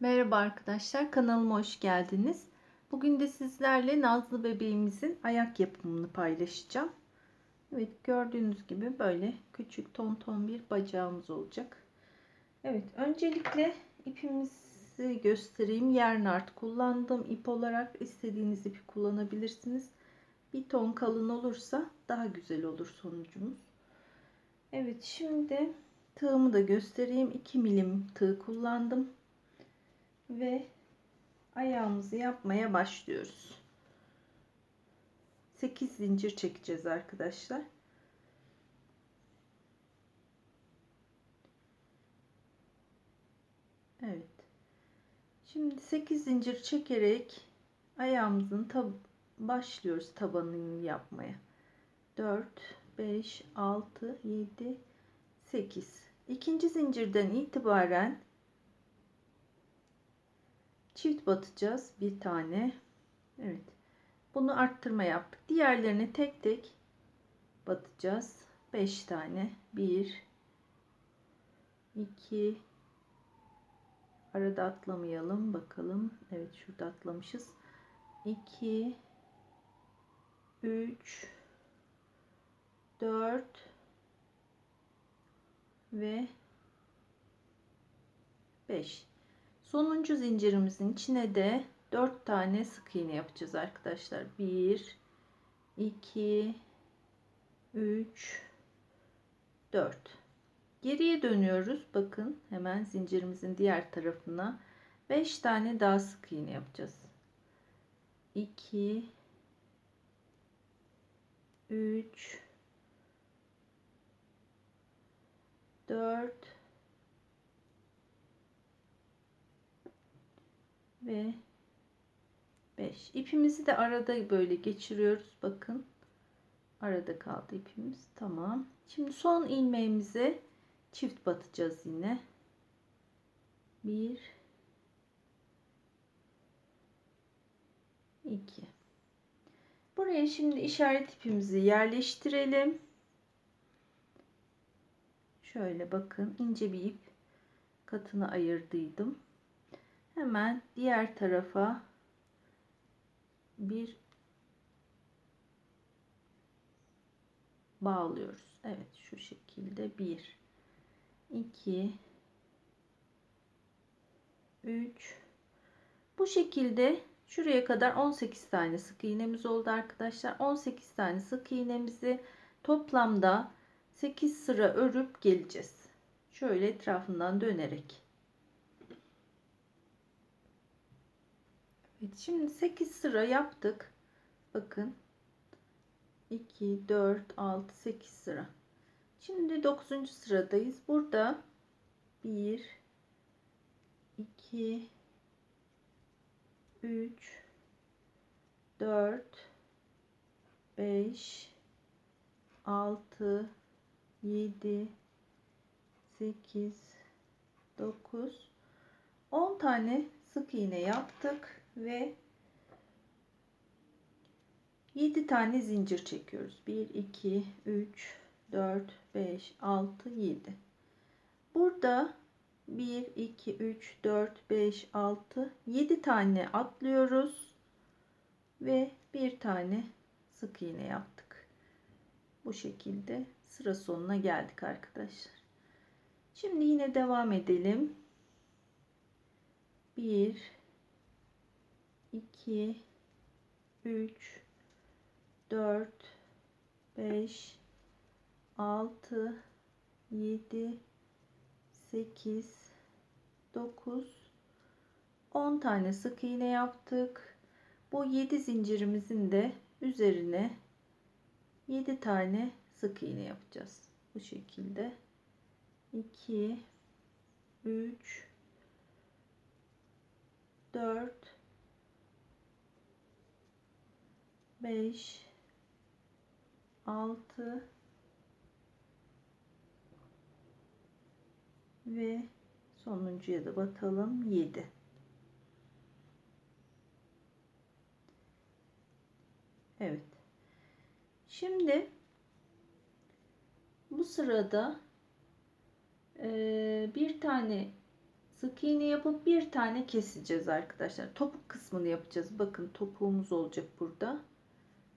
Merhaba arkadaşlar, kanalıma hoş geldiniz. Bugün de sizlerle Nazlı bebeğimizin ayak yapımını paylaşacağım. Evet, gördüğünüz gibi böyle küçük ton ton bir bacağımız olacak. Evet, öncelikle ipimizi göstereyim. Yernart kullandım. İp olarak istediğiniz ipi kullanabilirsiniz. Bir ton kalın olursa daha güzel olur sonucumuz. Evet, şimdi tığımı da göstereyim. 2 milim tığ kullandım ve ayağımızı yapmaya başlıyoruz. 8 zincir çekeceğiz arkadaşlar. Evet. Şimdi 8 zincir çekerek ayağımızın tab başlıyoruz tabanını yapmaya. 4 5 6 7 8 İkinci zincirden itibaren çift batacağız bir tane. Evet. Bunu arttırma yaptık. Diğerlerini tek tek batacağız. 5 tane. 1 2 arada atlamayalım. Bakalım. Evet şurada atlamışız. 2 3 4 ve 5 Sonuncu zincirimizin içine de 4 tane sık iğne yapacağız arkadaşlar. 1 2 3 4 Geriye dönüyoruz. Bakın hemen zincirimizin diğer tarafına 5 tane daha sık iğne yapacağız. 2 3 4 ve 5 ipimizi de arada böyle geçiriyoruz. Bakın. Arada kaldı ipimiz. Tamam. Şimdi son ilmeğimize çift batacağız yine. 1 2 buraya şimdi işaret ipimizi yerleştirelim. Şöyle bakın. İnce bir ip katını ayırdıydım hemen diğer tarafa bir bağlıyoruz. Evet şu şekilde 1 2 3 bu şekilde şuraya kadar 18 tane sık iğnemiz oldu arkadaşlar. 18 tane sık iğnemizi toplamda 8 sıra örüp geleceğiz. Şöyle etrafından dönerek. Şimdi 8 sıra yaptık. Bakın. 2, 4, 6, 8 sıra. Şimdi 9. sıradayız. Burada 1, 2, 3, 4, 5, 6, 7, 8, 9, 10 tane sık iğne yaptık ve 7 tane zincir çekiyoruz. 1 2 3 4 5 6 7. Burada 1 2 3 4 5 6 7 tane atlıyoruz ve bir tane sık iğne yaptık. Bu şekilde sıra sonuna geldik arkadaşlar. Şimdi yine devam edelim. 1 2 3 4 5 6 7 8 9 10 tane sık iğne yaptık. Bu 7 zincirimizin de üzerine 7 tane sık iğne yapacağız. Bu şekilde 2 3 4 5 6 ve sonuncuya da batalım 7 Evet şimdi bu sırada bir tane sık iğne yapıp bir tane keseceğiz arkadaşlar. Topuk kısmını yapacağız. Bakın topuğumuz olacak burada.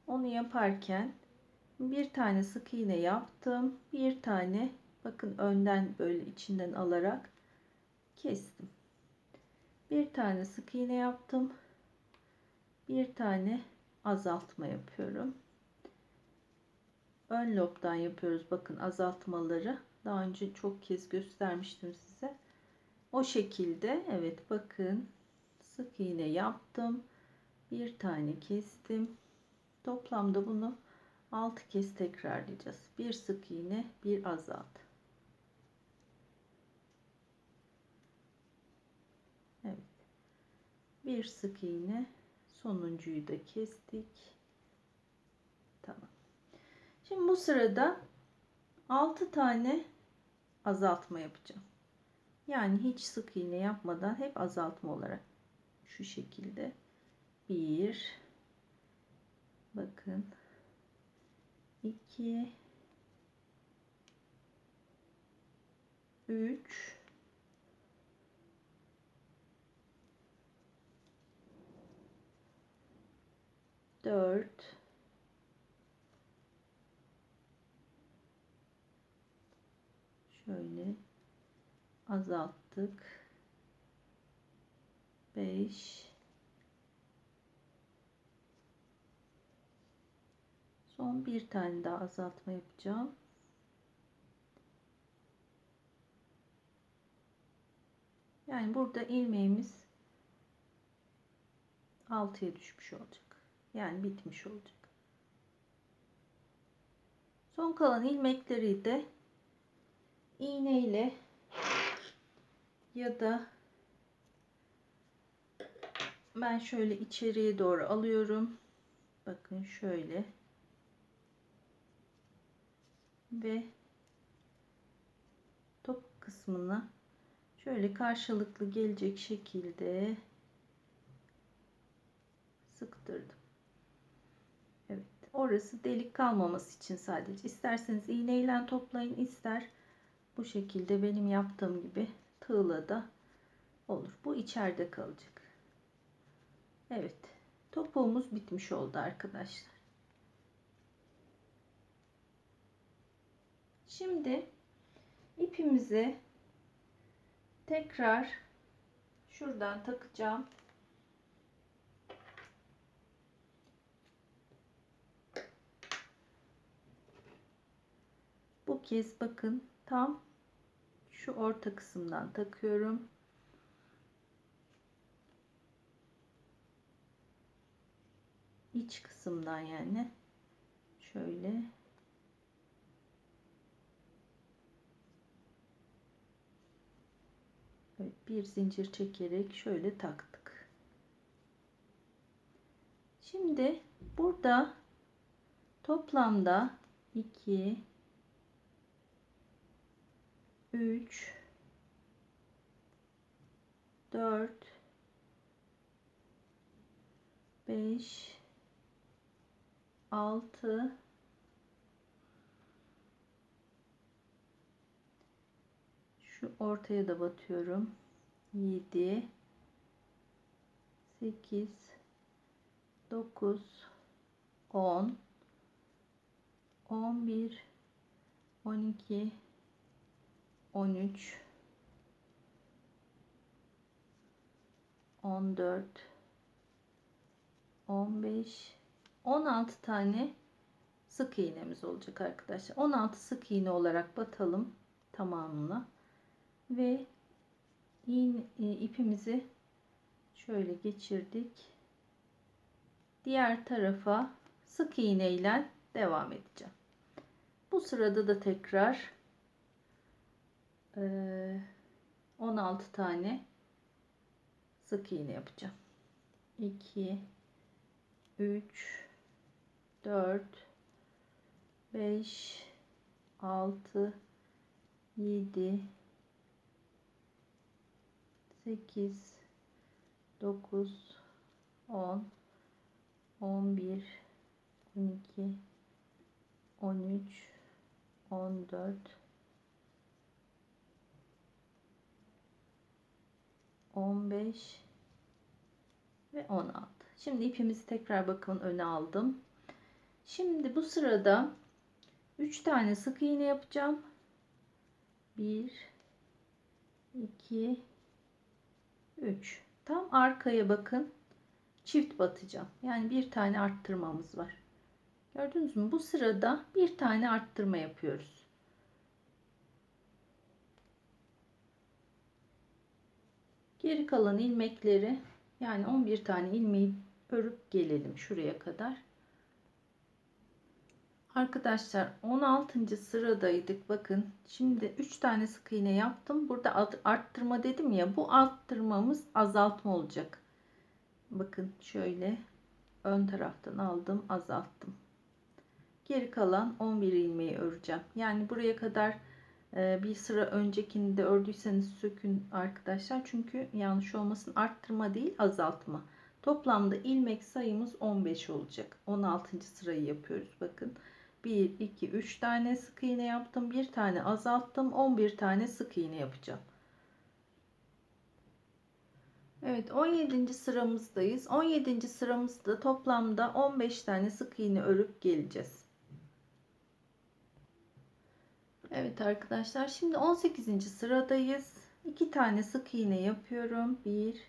Onu yaparken bir tane sık iğne yaptım. Bir tane bakın önden böyle içinden alarak kestim. Bir tane sık iğne yaptım. Bir tane azaltma yapıyorum. Ön lobdan yapıyoruz. Bakın azaltmaları. Daha önce çok kez göstermiştim size. O şekilde evet bakın sık iğne yaptım. Bir tane kestim. Toplamda bunu 6 kez tekrarlayacağız. Bir sık iğne, bir azalt. Evet. Bir sık iğne, sonuncuyu da kestik. Tamam. Şimdi bu sırada 6 tane azaltma yapacağım. Yani hiç sık iğne yapmadan hep azaltma olarak şu şekilde bir bakın. 2 3 4 şöyle azalttık. 5 son bir tane daha azaltma yapacağım yani burada ilmeğimiz 6'ya düşmüş olacak yani bitmiş olacak son kalan ilmekleri de iğne ile ya da ben şöyle içeriye doğru alıyorum. Bakın şöyle. Ve top kısmına şöyle karşılıklı gelecek şekilde sıktırdım. Evet. Orası delik kalmaması için sadece. İsterseniz iğneyle toplayın, ister bu şekilde benim yaptığım gibi tığla da olur. Bu içeride kalacak. Evet. Topuğumuz bitmiş oldu arkadaşlar. Şimdi ipimizi tekrar şuradan takacağım. Bu kez bakın tam şu orta kısımdan takıyorum. iç kısımdan yani şöyle evet, bir zincir çekerek şöyle taktık. Şimdi burada toplamda 2 3 4 5 6 şu ortaya da batıyorum 7 8 9 10 11 12 13 14 15 16 tane sık iğnemiz olacak arkadaşlar. 16 sık iğne olarak batalım tamamına. Ve iğne, e, ipimizi şöyle geçirdik. Diğer tarafa sık iğne ile devam edeceğim. Bu sırada da tekrar 16 tane sık iğne yapacağım. 2 3 4 5 6 7 8 9 10 11 12 13 14 15 ve 16. Şimdi ipimizi tekrar bakın öne aldım. Şimdi bu sırada 3 tane sık iğne yapacağım. 1 2 3 tam arkaya bakın çift batacağım. Yani bir tane arttırmamız var. Gördünüz mü? Bu sırada bir tane arttırma yapıyoruz. Geri kalan ilmekleri yani 11 tane ilmeği örüp gelelim şuraya kadar Arkadaşlar 16. sıradaydık. Bakın şimdi 3 tane sık iğne yaptım. Burada arttırma dedim ya. Bu arttırmamız azaltma olacak. Bakın şöyle ön taraftan aldım azalttım. Geri kalan 11 ilmeği öreceğim. Yani buraya kadar e, bir sıra öncekini de ördüyseniz sökün arkadaşlar. Çünkü yanlış olmasın arttırma değil azaltma. Toplamda ilmek sayımız 15 olacak. 16. sırayı yapıyoruz. Bakın. 1 2 3 tane sık iğne yaptım bir tane azalttım 11 tane sık iğne yapacağım Evet 17. sıramızdayız 17. sıramızda toplamda 15 tane sık iğne örüp geleceğiz Evet arkadaşlar şimdi 18. sıradayız 2 tane sık iğne yapıyorum 1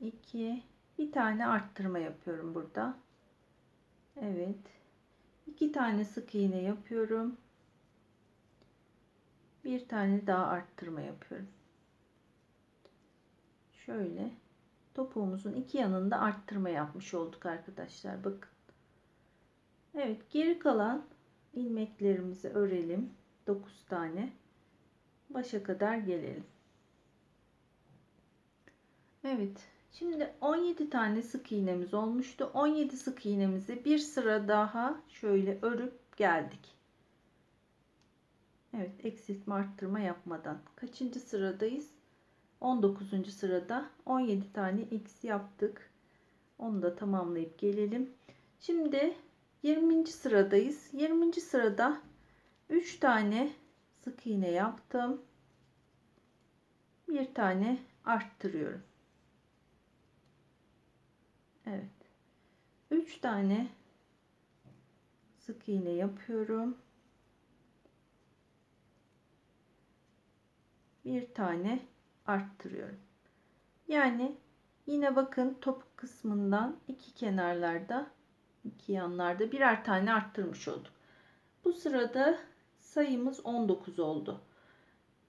2 bir tane arttırma yapıyorum burada Evet 2 tane sık iğne yapıyorum. Bir tane daha arttırma yapıyorum. Şöyle topuğumuzun iki yanında arttırma yapmış olduk arkadaşlar. Bakın. Evet geri kalan ilmeklerimizi örelim. 9 tane. Başa kadar gelelim. Evet Şimdi 17 tane sık iğnemiz olmuştu. 17 sık iğnemizi bir sıra daha şöyle örüp geldik. Evet eksiltme arttırma yapmadan. Kaçıncı sıradayız? 19. sırada 17 tane x yaptık. Onu da tamamlayıp gelelim. Şimdi 20. sıradayız. 20. sırada 3 tane sık iğne yaptım. Bir tane arttırıyorum. Evet. 3 tane sık iğne yapıyorum. Bir tane arttırıyorum. Yani yine bakın topuk kısmından iki kenarlarda iki yanlarda birer tane arttırmış olduk. Bu sırada sayımız 19 oldu.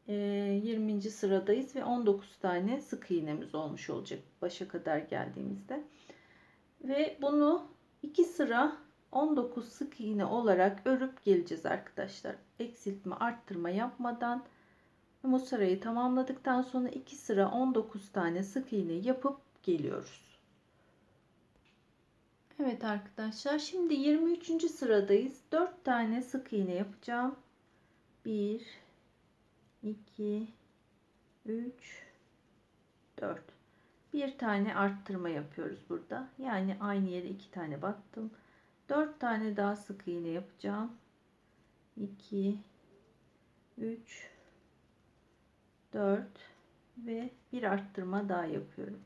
20. Ee, sıradayız ve 19 tane sık iğnemiz olmuş olacak başa kadar geldiğimizde ve bunu iki sıra 19 sık iğne olarak örüp geleceğiz arkadaşlar. Eksiltme arttırma yapmadan bu tamamladıktan sonra iki sıra 19 tane sık iğne yapıp geliyoruz. Evet arkadaşlar şimdi 23. sıradayız. 4 tane sık iğne yapacağım. 1 2 3 4 bir tane arttırma yapıyoruz burada. Yani aynı yere iki tane battım. Dört tane daha sık iğne yapacağım. 2 3 4 ve bir arttırma daha yapıyorum.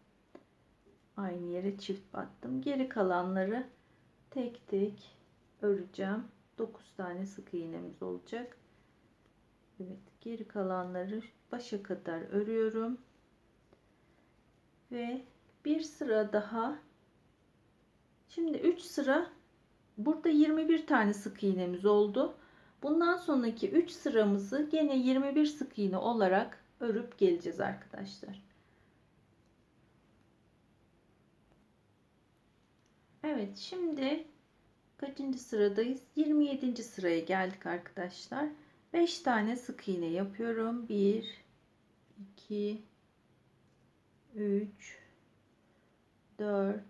Aynı yere çift battım. Geri kalanları tek tek öreceğim. 9 tane sık iğnemiz olacak. Evet, geri kalanları başa kadar örüyorum ve bir sıra daha. Şimdi 3 sıra. Burada 21 tane sık iğnemiz oldu. Bundan sonraki 3 sıramızı gene 21 sık iğne olarak örüp geleceğiz arkadaşlar. Evet şimdi kaçıncı sıradayız? 27. sıraya geldik arkadaşlar. 5 tane sık iğne yapıyorum. 1 2 3 4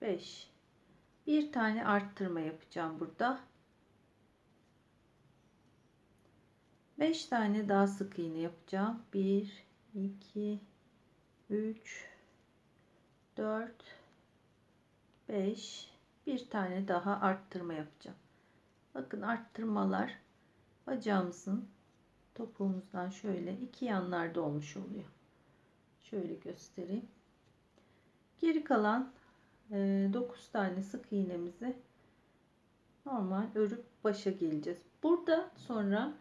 5 bir tane arttırma yapacağım burada. 5 tane daha sık iğne yapacağım. 1 2 3 4 5 bir tane daha arttırma yapacağım. Bakın arttırmalar bacağımızın topuğumuzdan şöyle iki yanlarda olmuş oluyor. Şöyle göstereyim. Geri kalan 9 tane sık iğnemizi normal örüp başa geleceğiz. Burada sonra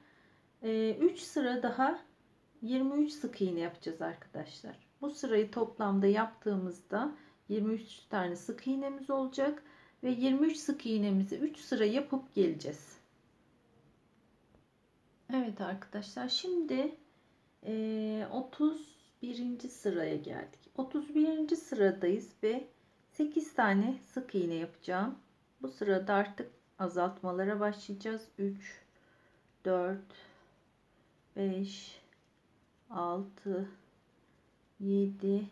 3 sıra daha 23 sık iğne yapacağız arkadaşlar. Bu sırayı toplamda yaptığımızda 23 tane sık iğnemiz olacak ve 23 sık iğnemizi 3 sıra yapıp geleceğiz. Evet arkadaşlar şimdi 31. sıraya geldik. 31. sıradayız ve 8 tane sık iğne yapacağım. Bu sırada artık azaltmalara başlayacağız. 3 4 5 6 7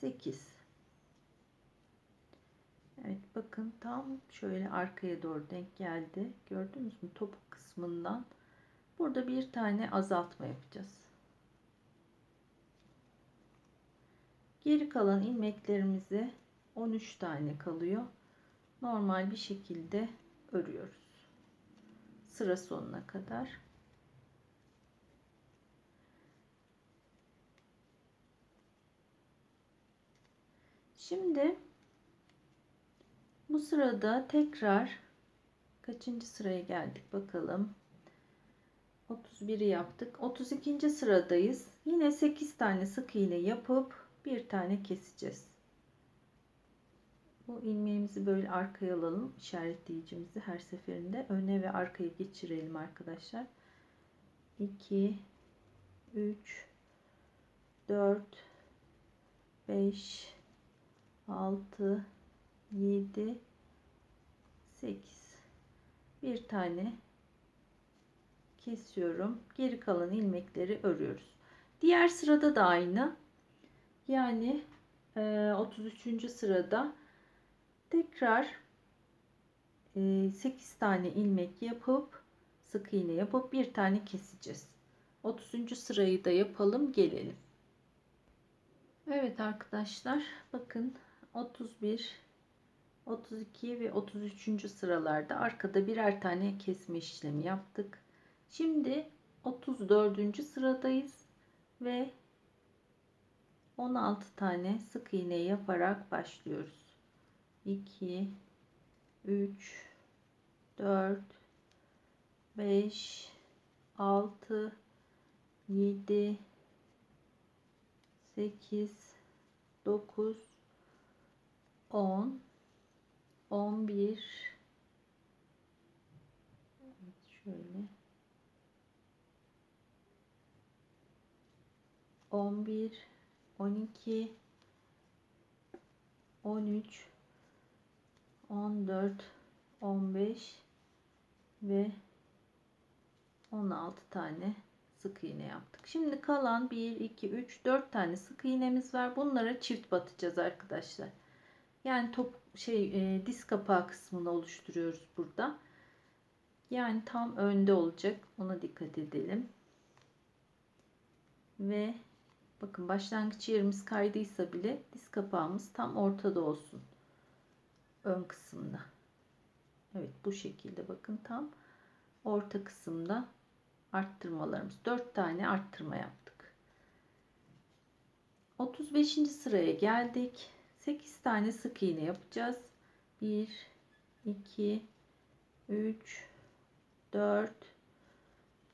8 Evet bakın tam şöyle arkaya doğru denk geldi. Gördünüz mü topuk kısmından. Burada bir tane azaltma yapacağız. Geri kalan ilmeklerimizi 13 tane kalıyor. Normal bir şekilde örüyoruz. Sıra sonuna kadar. Şimdi bu sırada tekrar kaçıncı sıraya geldik bakalım. 31'i yaptık. 32. sıradayız. Yine 8 tane sık iğne yapıp bir tane keseceğiz. Bu ilmeğimizi böyle arkaya alalım. işaretleyicimizi her seferinde öne ve arkaya geçirelim arkadaşlar. 2 3 4 5 6 7 8 bir tane kesiyorum. Geri kalan ilmekleri örüyoruz. Diğer sırada da aynı. Yani 33. E, sırada tekrar 8 e, tane ilmek yapıp sık iğne yapıp bir tane keseceğiz. 30. sırayı da yapalım gelelim. Evet arkadaşlar bakın 31 32 ve 33. sıralarda arkada birer tane kesme işlemi yaptık. Şimdi 34. sıradayız ve 16 tane sık iğne yaparak başlıyoruz. 2 3 4 5 6 7 8 9 10 11 evet şöyle 11 12 13 14 15 ve 16 tane sık iğne yaptık. Şimdi kalan 1 2 3 4 tane sık iğnemiz var. Bunlara çift batacağız arkadaşlar. Yani top şey e, diz kapağı kısmını oluşturuyoruz burada. Yani tam önde olacak. Ona dikkat edelim. Ve Bakın başlangıç yerimiz kaydıysa bile diz kapağımız tam ortada olsun. Ön kısımda. Evet bu şekilde bakın tam orta kısımda arttırmalarımız. 4 tane arttırma yaptık. 35. sıraya geldik. 8 tane sık iğne yapacağız. 1 2 3 4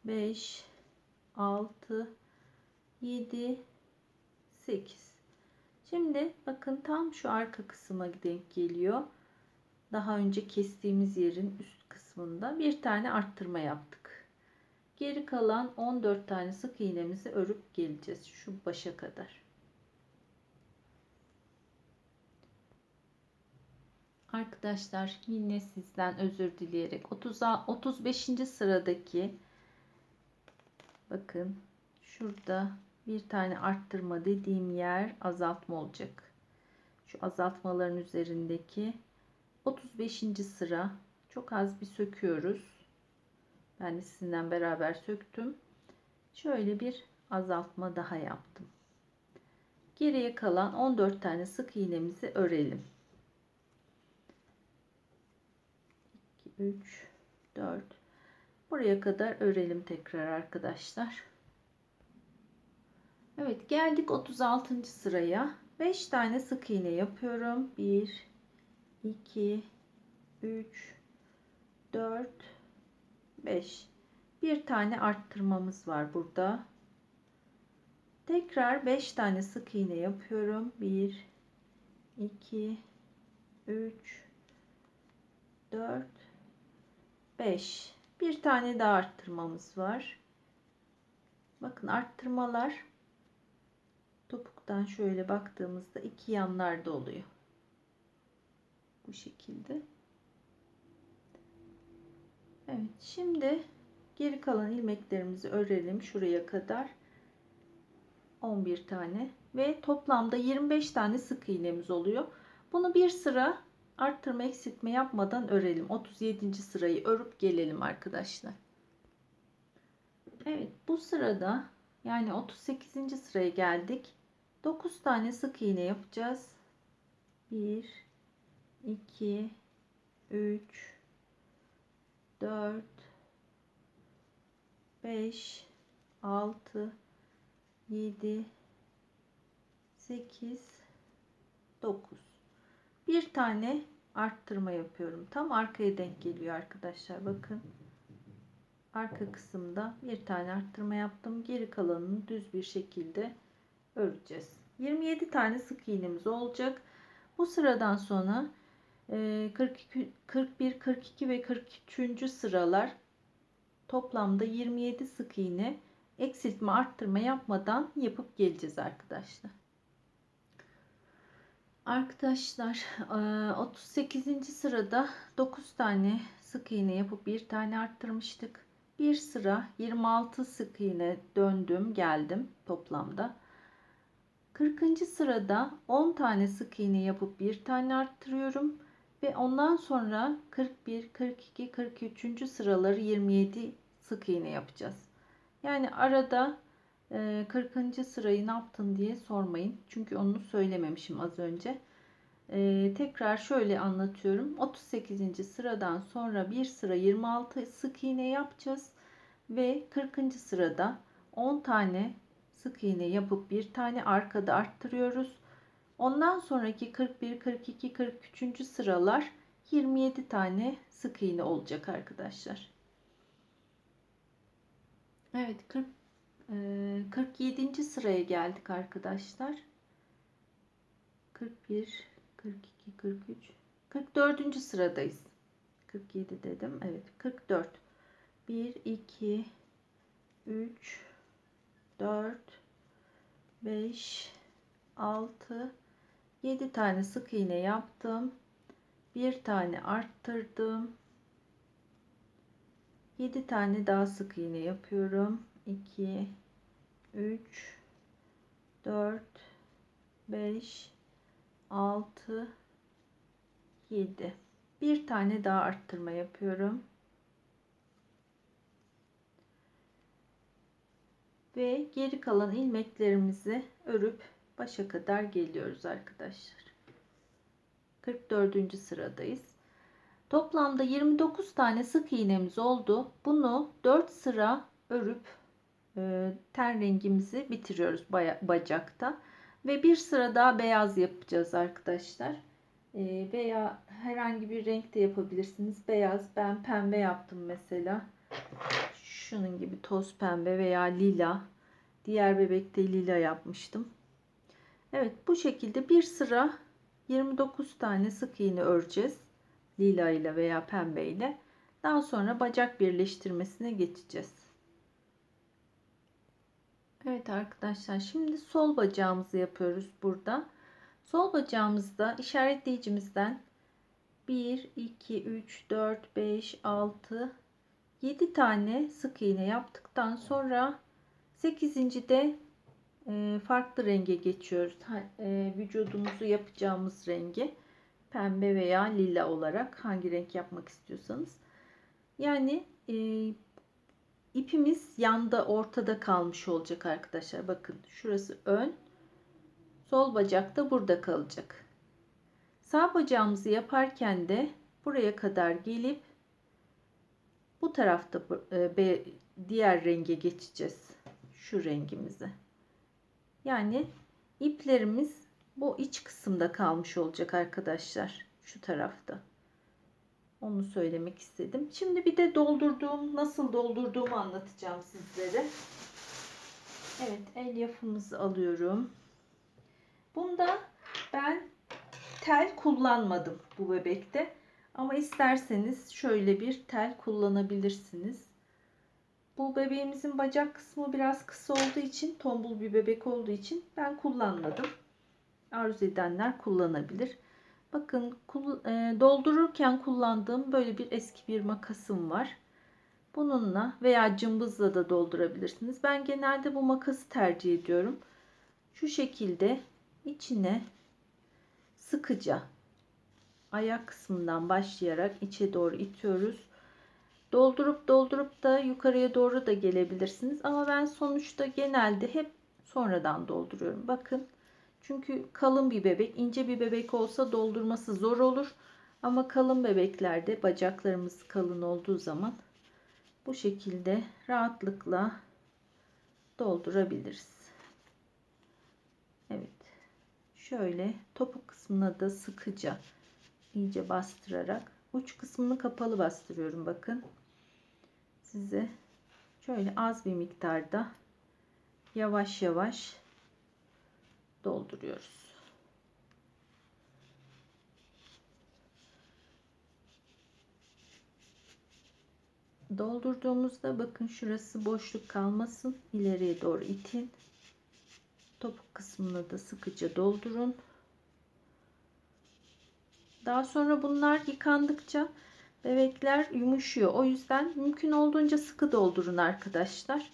5 6 7 8 şimdi bakın tam şu arka kısma denk geliyor. Daha önce kestiğimiz yerin üst kısmında bir tane arttırma yaptık. Geri kalan 14 tane sık iğnemizi örüp geleceğiz şu başa kadar Arkadaşlar yine sizden özür dileyerek 30 35. sıradaki bakın şurada bir tane arttırma dediğim yer azaltma olacak. Şu azaltmaların üzerindeki 35. sıra çok az bir söküyoruz. Ben de sizinle beraber söktüm. Şöyle bir azaltma daha yaptım. Geriye kalan 14 tane sık iğnemizi örelim. 2 3 4 Buraya kadar örelim tekrar arkadaşlar. Evet geldik 36. sıraya. 5 tane sık iğne yapıyorum. 1 2 3 4 5 bir tane arttırmamız var burada. Tekrar 5 tane sık iğne yapıyorum. 1 2 3 4 5 bir tane daha arttırmamız var. Bakın arttırmalar topuktan şöyle baktığımızda iki yanlarda oluyor. Bu şekilde. Evet şimdi geri kalan ilmeklerimizi örelim şuraya kadar. 11 tane ve toplamda 25 tane sık iğnemiz oluyor. Bunu bir sıra arttırma eksiltme yapmadan örelim. 37. sırayı örüp gelelim arkadaşlar. Evet bu sırada yani 38. sıraya geldik. 9 tane sık iğne yapacağız. 1 2 3 4 5 6 7 8 9 bir tane arttırma yapıyorum tam arkaya denk geliyor arkadaşlar bakın arka kısımda bir tane arttırma yaptım geri kalanını düz bir şekilde öreceğiz 27 tane sık iğnemiz olacak bu sıradan sonra 42, 41 42 ve 43. sıralar toplamda 27 sık iğne eksiltme arttırma yapmadan yapıp geleceğiz arkadaşlar. Arkadaşlar 38. sırada 9 tane sık iğne yapıp bir tane arttırmıştık. Bir sıra 26 sık iğne döndüm geldim toplamda. 40. sırada 10 tane sık iğne yapıp bir tane arttırıyorum ve ondan sonra 41, 42, 43. sıraları 27 sık iğne yapacağız. Yani arada 40. E, sırayı ne yaptın diye sormayın. Çünkü onu söylememişim az önce. E, tekrar şöyle anlatıyorum. 38. sıradan sonra bir sıra 26 sık iğne yapacağız. Ve 40. sırada 10 tane sık iğne yapıp bir tane arkada arttırıyoruz. Ondan sonraki 41, 42, 43. sıralar 27 tane sık iğne olacak arkadaşlar. Evet 40, 47. sıraya geldik arkadaşlar. 41, 42, 43, 44. sıradayız. 47 dedim. Evet 44. 1, 2, 3, 4, 5, 6, 7 tane sık iğne yaptım. Bir tane arttırdım. 7 tane daha sık iğne yapıyorum. 2 3 4 5 6 7 bir tane daha arttırma yapıyorum. Ve geri kalan ilmeklerimizi örüp başa kadar geliyoruz arkadaşlar. 44. sıradayız. Toplamda 29 tane sık iğnemiz oldu. Bunu 4 sıra örüp e, ten rengimizi bitiriyoruz bacakta. Ve bir sıra daha beyaz yapacağız arkadaşlar. E, veya herhangi bir renk de yapabilirsiniz. Beyaz. Ben pembe yaptım mesela. Şunun gibi toz pembe veya lila. Diğer bebekte lila yapmıştım. Evet bu şekilde bir sıra 29 tane sık iğne öreceğiz. Lila ile veya pembe ile. Daha sonra bacak birleştirmesine geçeceğiz. Evet arkadaşlar şimdi sol bacağımızı yapıyoruz burada. Sol bacağımızda işaretleyicimizden 1, 2, 3, 4, 5, 6, 7 tane sık iğne yaptıktan sonra 8. de e, farklı renge geçiyoruz. E, vücudumuzu yapacağımız rengi pembe veya lila olarak hangi renk yapmak istiyorsanız. Yani e, ipimiz yanda ortada kalmış olacak arkadaşlar. Bakın şurası ön. Sol bacak da burada kalacak. Sağ bacağımızı yaparken de buraya kadar gelip Bu tarafta e, diğer renge geçeceğiz. Şu rengimize. Yani iplerimiz bu iç kısımda kalmış olacak arkadaşlar. Şu tarafta. Onu söylemek istedim. Şimdi bir de doldurduğum, nasıl doldurduğumu anlatacağım sizlere. Evet, el yapımızı alıyorum. Bunda ben tel kullanmadım bu bebekte. Ama isterseniz şöyle bir tel kullanabilirsiniz. Bu bebeğimizin bacak kısmı biraz kısa olduğu için, tombul bir bebek olduğu için ben kullanmadım. Arzu edenler kullanabilir. Bakın e, doldururken kullandığım böyle bir eski bir makasım var. Bununla veya cımbızla da doldurabilirsiniz. Ben genelde bu makası tercih ediyorum. Şu şekilde içine sıkıca ayak kısmından başlayarak içe doğru itiyoruz. Doldurup doldurup da yukarıya doğru da gelebilirsiniz. Ama ben sonuçta genelde hep sonradan dolduruyorum. Bakın. Çünkü kalın bir bebek, ince bir bebek olsa doldurması zor olur. Ama kalın bebeklerde bacaklarımız kalın olduğu zaman bu şekilde rahatlıkla doldurabiliriz. Evet. Şöyle topuk kısmına da sıkıca iyice bastırarak uç kısmını kapalı bastırıyorum bakın. Size şöyle az bir miktarda yavaş yavaş dolduruyoruz. Doldurduğumuzda bakın şurası boşluk kalmasın. ileriye doğru itin. Topuk kısmını da sıkıca doldurun. Daha sonra bunlar yıkandıkça bebekler yumuşuyor. O yüzden mümkün olduğunca sıkı doldurun arkadaşlar.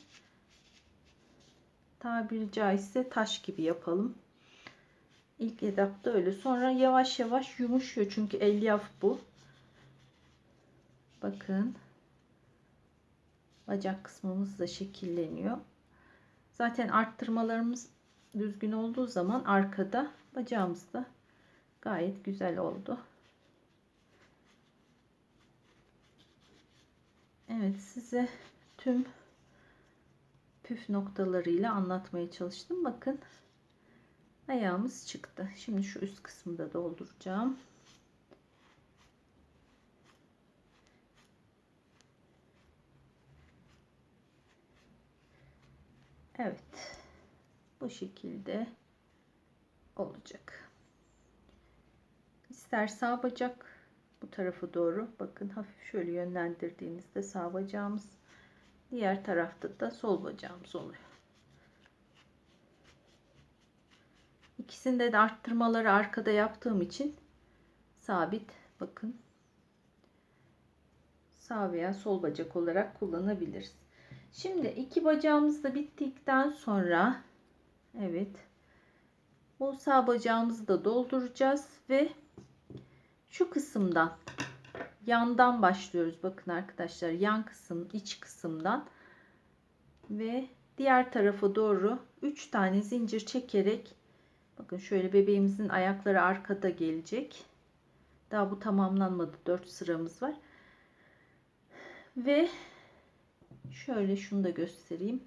Tabiri caizse taş gibi yapalım. İlk etapta öyle. Sonra yavaş yavaş yumuşuyor. Çünkü elyaf bu. Bakın. Bacak kısmımız da şekilleniyor. Zaten arttırmalarımız düzgün olduğu zaman arkada bacağımız da gayet güzel oldu. Evet size tüm püf noktalarıyla anlatmaya çalıştım. Bakın ayağımız çıktı. Şimdi şu üst kısmı da dolduracağım. Evet. Bu şekilde olacak. İster sağ bacak bu tarafa doğru bakın hafif şöyle yönlendirdiğinizde sağ bacağımız diğer tarafta da sol bacağımız oluyor. İkisinde de arttırmaları arkada yaptığım için sabit bakın sağ veya sol bacak olarak kullanabiliriz. Şimdi iki bacağımız da bittikten sonra evet bu sağ bacağımızı da dolduracağız ve şu kısımdan yandan başlıyoruz. Bakın arkadaşlar yan kısım iç kısımdan ve diğer tarafa doğru 3 tane zincir çekerek bakın şöyle bebeğimizin ayakları arkada gelecek. Daha bu tamamlanmadı. 4 sıramız var. Ve şöyle şunu da göstereyim.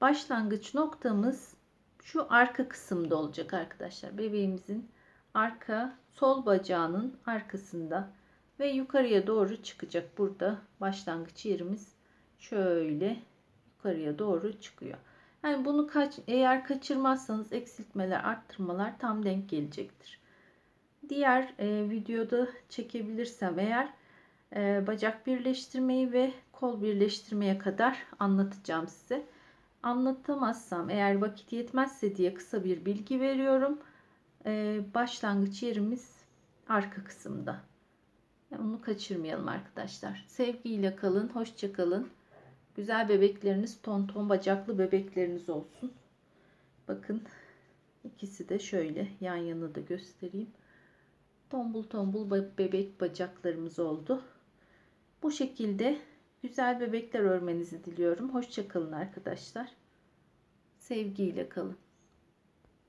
Başlangıç noktamız şu arka kısımda olacak arkadaşlar. Bebeğimizin arka sol bacağının arkasında ve yukarıya doğru çıkacak. Burada başlangıç yerimiz şöyle yukarıya doğru çıkıyor. Yani bunu kaç eğer kaçırmazsanız eksiltmeler, arttırmalar tam denk gelecektir. Diğer e, videoda çekebilirsem eğer e, bacak birleştirmeyi ve kol birleştirmeye kadar anlatacağım size. Anlatamazsam eğer vakit yetmezse diye kısa bir bilgi veriyorum. E, başlangıç yerimiz arka kısımda. Onu kaçırmayalım arkadaşlar. Sevgiyle kalın, hoşça kalın. Güzel bebekleriniz, ton ton bacaklı bebekleriniz olsun. Bakın ikisi de şöyle yan yana da göstereyim. Tombul tombul bebek bacaklarımız oldu. Bu şekilde güzel bebekler örmenizi diliyorum. Hoşça kalın arkadaşlar. Sevgiyle kalın.